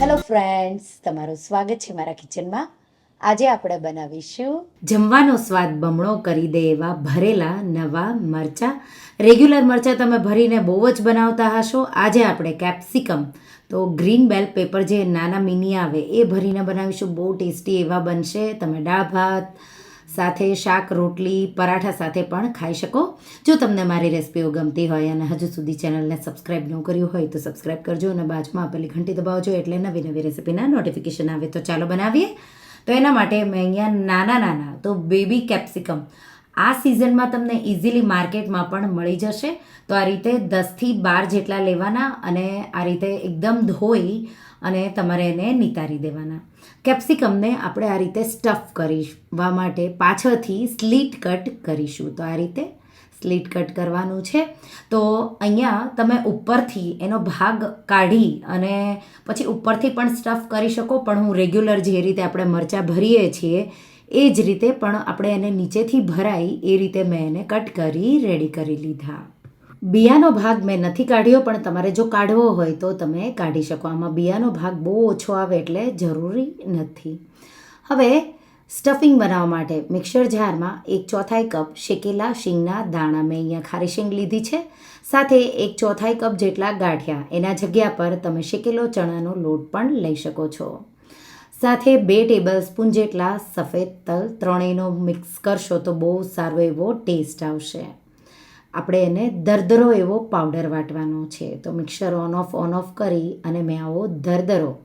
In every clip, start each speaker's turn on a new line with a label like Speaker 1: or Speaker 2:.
Speaker 1: Hello friends તમારું સ્વાગત છે મારા કિચનમાં આજે આપણે બનાવીશું
Speaker 2: જમવાનો સ્વાદ બમણો કરી દે એવા ભરેલા નવા મરચાં. રેગ્યુલર મરચાં તમે ભરીને બહુ જ બનાવતા હશો. આજે આપણે કેપ્સિકમ તો ગ્રીન બેલ પેપર જે નાના મિની આવે, એ ભરીને બનાવીશું. બહુ ટેસ્ટી એવા બનશે. તમે દાળ ભાત સાથે શાક, રોટલી, પરાઠા સાથે પણ ખાઈ શકો. જો તમને મારી રેસિપીઓ ગમતી હોય અને હજુ સુધી ચેનલને સબસ્ક્રાઈબ ન કર્યું હોય તો સબસ્ક્રાઈબ કરજો અને બાજુમાં આપેલી ઘંટી દબાવજો એટલે નવી નવી રેસિપીના નોટિફિકેશન આવે તો ચાલો બનાવીએ. તો એના માટે મેં અહીંયા નાના નાના, તો બેબી કેપ્સિકમ આ સિઝનમાં તમને ઇઝીલી માર્કેટમાં પણ મળી જશે. તો આ રીતે દસથી બાર જેટલા લેવાના અને આ રીતે એકદમ ધોઈ અને તમારે એને નિતારી દેવાના. કેપ્સિકમને આપણે આ રીતે સ્ટફ કરવા માટે પાછળથી સ્લીટ કટ કરીશું. તો આ રીતે સ્લીટ કટ કરવાનું છે. તો અહીંયા તમે ઉપરથી એનો ભાગ કાઢી અને પછી ઉપરથી પણ સ્ટફ કરી શકો, પણ હું રેગ્યુલર જે રીતે આપણે મરચાં ભરીએ છીએ એ જ રીતે પણ આપણે એને નીચેથી ભરાય એ રીતે મેં એને કટ કરી રેડી કરી લીધા. બિયાનો ભાગ મેં નથી કાઢ્યો, પણ તમારે જો કાઢવો હોય તો તમે કાઢી શકો. આમાં બિયાનો ભાગ બહુ ઓછો આવે એટલે જરૂરી નથી. હવે સ્ટફિંગ બનાવવા માટે મિક્સર જારમાં એક ચોથાઈ કપ શેકેલા શીંગના દાણા મેં અહીંયા ખારી શીંગ લીધી છે. સાથે એક ચોથાઈ કપ જેટલા ગાંઠિયા. એના જગ્યા પર તમે શેકેલો ચણાનો લોટ પણ લઈ શકો છો. સાથે બે ટેબલ સ્પૂન જેટલા સફેદ તલ ત્રણેયનો મિક્સ કરશો તો બહુ સારો એવો ટેસ્ટ આવશે. આપણે એને દરદરો એવો પાવડર વાટવાનો છે. તો mixer on off on off કરી અને મેં આવો દરદરો,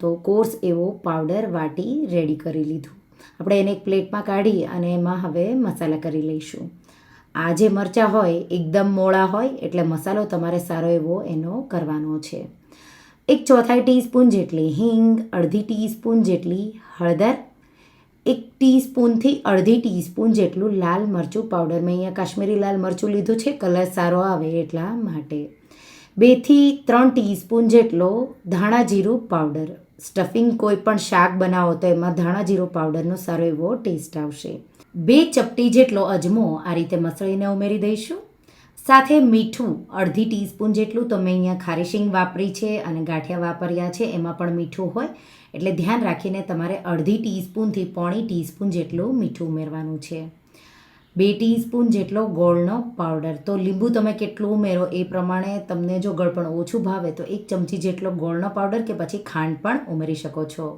Speaker 2: તો કોર્સ એવો પાવડર વાટી રેડી કરી લીધું. આપણે એને એક પ્લેટમાં કાઢી અને એમાં હવે મસાલા કરી લઈશું. આ જે મરચાં હોય, એકદમ મોળા હોય, એટલે મસાલો તમારે સારો એવો એનો કરવાનો છે. એક ચોથાઈ ટીસ્પૂન જેટલી હિંગ, અડધી ટીસ્પૂન જેટલી હળદર, એક ટીસ્પૂનથી અડધી ટીસ્પૂન જેટલું લાલ મરચું પાવડર. મેં અહીંયા કાશ્મીરી લાલ મરચું લીધું છે, કલર સારો આવે એટલા માટે. બેથી ત્રણ ટીસ્પૂન જેટલો ધાણા જીરું પાવડર. સ્ટફિંગ કોઈ પણ શાક બનાવો તો એમાં ધાણા જીરું પાવડરનો સારો એવો ટેસ્ટ આવશે. બે ચપટી જેટલો અજમો આ રીતે મસળીને ઉમેરી દઈશું. સાથે મીઠું અડધી ટીસ્પૂન જેટલું તો મેં અહીંયા ખારીશીંગ વાપરી છે અને ગાંઠિયા વાપર્યા છે, એમાં પણ મીઠું હોય. એટલે ધ્યાન રાખીને તમારે અડધી ટીસ્પૂનથી પોણી ટીસ્પૂન જેટલું મીઠું ઉમેરવાનું છે. બે ટીસ્પૂન જેટલો ગોળનો પાવડર. તો લીંબુ તમે કેટલું ઉમેરો એ પ્રમાણે તમને જો ગળપણ ઓછું ભાવે તો એક ચમચી જેટલો ગોળનો પાવડર કે પછી ખાંડ પણ ઉમેરી શકો છો.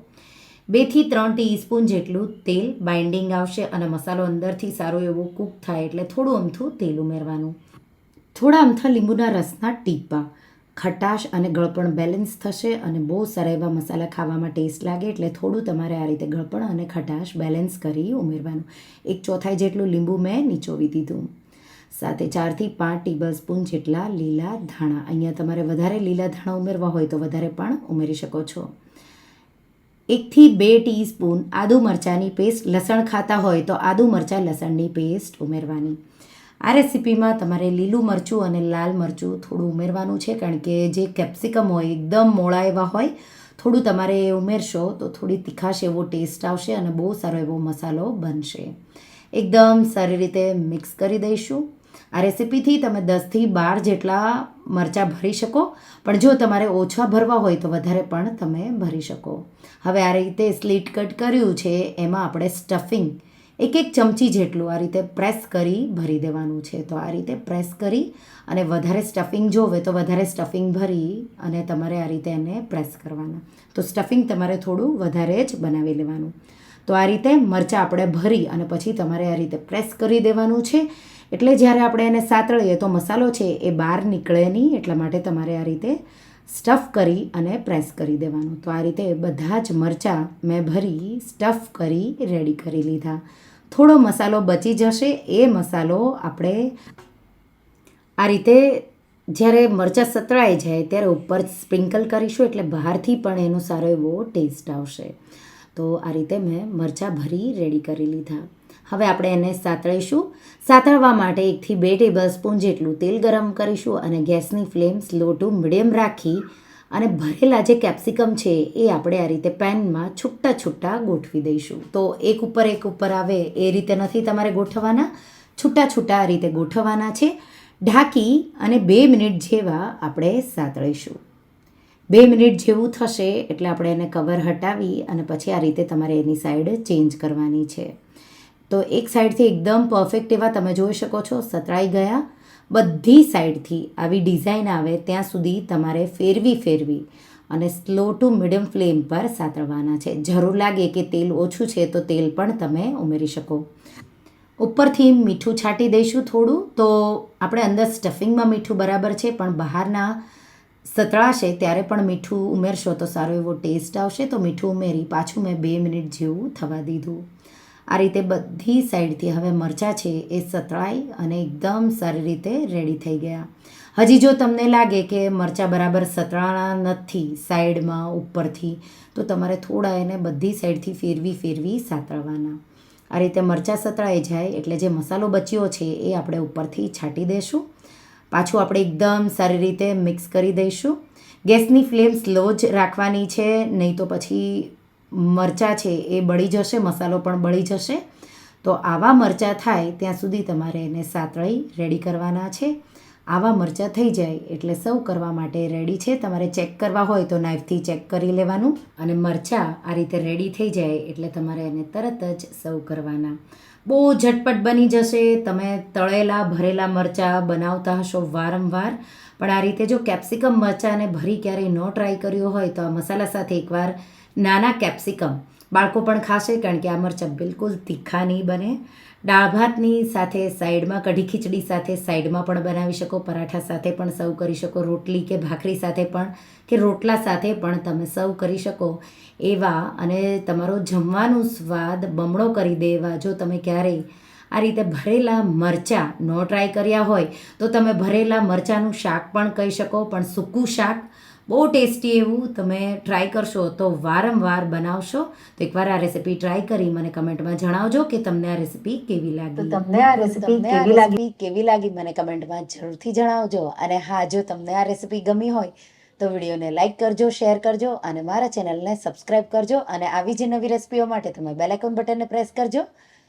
Speaker 2: બેથી ત્રણ ટીસ્પૂન જેટલું તેલ બાઇન્ડિંગ આવશે અને મસાલો અંદરથી સારો એવો કૂક થાય એટલે થોડું અમથું તેલ ઉમેરવાનું. થોડા અમથા લીંબુના રસના ટીપા. ખટાશ અને ગળપણ બેલેન્સ થશે અને બહુ સારા એવા મસાલા ખાવામાં ટેસ્ટ લાગે એટલે થોડું તમારે આ રીતે ગળપણ અને ખટાશ બેલેન્સ કરી ઉમેરવાનું. એક ચોથાઈ જેટલું લીંબુ મેં નીચોવી દીધું. સાથે ચારથી પાંચ ટેબલ સ્પૂન જેટલા લીલા ધાણા. અહીંયા તમારે વધારે લીલા ધાણા ઉમેરવા હોય તો વધારે પણ ઉમેરી શકો છો. એકથી બે ટીસ્પૂન આદુ મરચાંની પેસ્ટ લસણ ખાતા હોય તો આદુ મરચાં લસણની પેસ્ટ ઉમેરવાની. આ રેસીપીમાં તમારે લીલું મરચું અને લાલ મરચું થોડું ઉમેરવાનું છે, કારણ કે જે કેપ્સિકમ હોય, એકદમ મોળા એવા હોય, થોડું તમારે એ ઉમેરશો તો થોડી તીખાશ એવો ટેસ્ટ આવશે અને બહુ સારો એવો મસાલો બનશે. એકદમ સારી રીતે મિક્સ કરી દઈશું. આ રેસીપીથી તમે દસથી બાર જેટલા મરચાં ભરી શકો, પણ જો તમારે ઓછા ભરવા હોય તો વધારે પણ તમે ભરી શકો. હવે આ રીતે સ્લીટ કટ કર્યું છે, એમાં આપણે સ્ટફિંગ એક એક ચમચી જેટલું આ રીતે પ્રેસ કરી ભરી દેવાનું છે. તો આ રીતે પ્રેસ કરી અને વધારે સ્ટફિંગ જોવે તો વધારે સ્ટફિંગ ભરી અને તમારે આ રીતે એને પ્રેસ કરવાના. તો સ્ટફિંગ તમારે થોડું વધારે જ બનાવી લેવાનું. તો આ રીતે મરચાં આપણે ભરી અને પછી તમારે આ રીતે પ્રેસ કરી દેવાનું છે. એટલે જ્યારે આપણે એને સાતળીએ તો મસાલો છે એ બહાર નીકળે નહીં, એટલા માટે તમારે આ રીતે સ્ટફ કરી અને પ્રેસ કરી દેવાનું. તો આ રીતે બધા જ મરચાં મેં ભરી, સ્ટફ કરી, રેડી કરી લીધા. થોડો મસાલો બચી જશે, એ મસાલો આપણે આ રીતે જ્યારે મરચાં સતળાઈ જાય ત્યારે ઉપર સ્પ્રિંકલ કરીશું એટલે બહારથી પણ એનો સારો એવો ટેસ્ટ આવશે. તો આ રીતે મેં મરચાં ભરી, રેડી કરી લીધા. હવે આપણે એને સાતળીશું. સાતળવા માટે એકથી બે ટેબલ સ્પૂન જેટલું તેલ ગરમ કરીશું અને ગેસની ફ્લેમ સ્લો ટુ મીડિયમ રાખી અને ભરેલા જે કેપ્સિકમ છે એ આપણે આ રીતે પેનમાં છૂટા છૂટા ગોઠવી દઈશું. તો એક ઉપર એક ઉપર આવે એ રીતે નથી તમારે ગોઠવવાના. છૂટા છૂટા આ રીતે ગોઠવવાના છે. ઢાંકી અને બે મિનિટ જેવા આપણે સાતળીશું. બે મિનિટ જેવું થશે એટલે આપણે એને કવર હટાવી અને પછી આ રીતે તમારે એની સાઈડ ચેન્જ કરવાની છે. તો એક સાઈડથી એકદમ પરફેક્ટ એવા તમે જોઈ શકો છો. સતળાઈ ગયા. બધી સાઈડથી આવી ડિઝાઇન આવે ત્યાં સુધી તમારે ફેરવી ફેરવી અને સ્લો ટુ મીડિયમ ફ્લેમ પર સાતરવાના છે. જરૂર લાગે કે તેલ ઓછું છે તો તેલ પણ તમે ઉમેરી શકો. ઉપરથી મીઠું છાંટી દઈશું થોડું. તો આપણે અંદર સ્ટફિંગમાં મીઠું બરાબર છે, પણ બહારના સતળાશે ત્યારે પણ મીઠું ઉમેરશો તો સારો એવો ટેસ્ટ આવશે. તો મીઠું ઉમેરી પાછું મેં બે મિનિટ જેવું થવા દીધું. આ રીતે બધી સાઈડથી હવે મરચાં છે એ સતળાઈ અને એકદમ સારી રીતે રેડી થઈ ગયા. હજી જો તમને લાગે કે મરચાં બરાબર સતળાણા નથી સાઈડમાં ઉપરથી, તો તમારે થોડા એને બધી સાઈડથી ફેરવી ફેરવી સાતળવાના. આ રીતે મરચાં સતળાઈ જાય એટલે જે મસાલો બચ્યો છે એ આપણે ઉપરથી છાંટી દઈશું પાછું આપણે એકદમ સારી રીતે મિક્સ કરી દઈશું. ગેસની ફ્લેમ સ્લો જ રાખવાની છે, નહીં તો પછી મરચાં છે એ બળી જશે, મસાલો પણ બળી જશે. તો આવા મરચાં થાય ત્યાં સુધી તમારે એને સાતળી રેડી કરવાના છે. આવા મરચાં થઈ જાય એટલે સર્વ કરવા માટે રેડી છે. તમારે ચેક કરવા હોય તો નાઇફથી ચેક કરી લેવાનું અને મરચાં આ રીતે રેડી થઈ જાય એટલે તમારે એને તરત જ સર્વ કરવાના. બહુ ઝટપટ બની જશે. તમે તળેલા, ભરેલા મરચાં બનાવતા હશો વારંવાર. પણ આ રીતે જો કેપ્સિકમ મરચાંને ભરી ક્યારેય ન ટ્રાય કર્યો હોય તો આ મસાલા સાથે એકવાર નાના કેપ્સિકમ. બાળકો પણ ખાશે કારણ કે આ મરચાં બિલકુલ તીખા નહીં બને. દાળ ભાતની સાથે સાઈડમાં, કઢી ખીચડી સાથે સાઈડમાં પણ બનાવી શકો, પરાઠા સાથે પણ સર્વ કરી શકો, રોટલી કે ભાખરી સાથે પણ, કે રોટલા સાથે પણ તમે સર્વ કરી શકો એવા અને તમારો જમવાનો સ્વાદ બમણો કરી દેવા જો તમે ક્યારેય આ રીતે ભરેલા મરચાં નો ટ્રાય કર્યા હોય તો તમે ભરેલા મરચાંનું શાક પણ કહી શકો પણ સૂકું શાક બહુ ટેસ્ટી એવું તમે ટ્રાય કરશો તો વારંવાર બનાવશો. તો એકવાર આ રેસીપી ટ્રાય કરી મને કમેન્ટમાં જણાવજો કે તમને આ રેસીપી કેવી
Speaker 1: તો
Speaker 2: લાગી
Speaker 1: તમને આ રેસીપી કેવી લાગી? કેવી લાગી મને કમેન્ટમાં જરૂરથી જણાવજો. અને હા જો તમને આ રેસીપી ગમી હોય તો વિડીયોને લાઈક કરજો શેર કરજો અને મારા ચેનલને સબસ્ક્રાઈબ કરજો અને આવી જ નવી રેસીપીઓ માટે તમે બેલ આઇકોન બટનને પ્રેસ કરજો.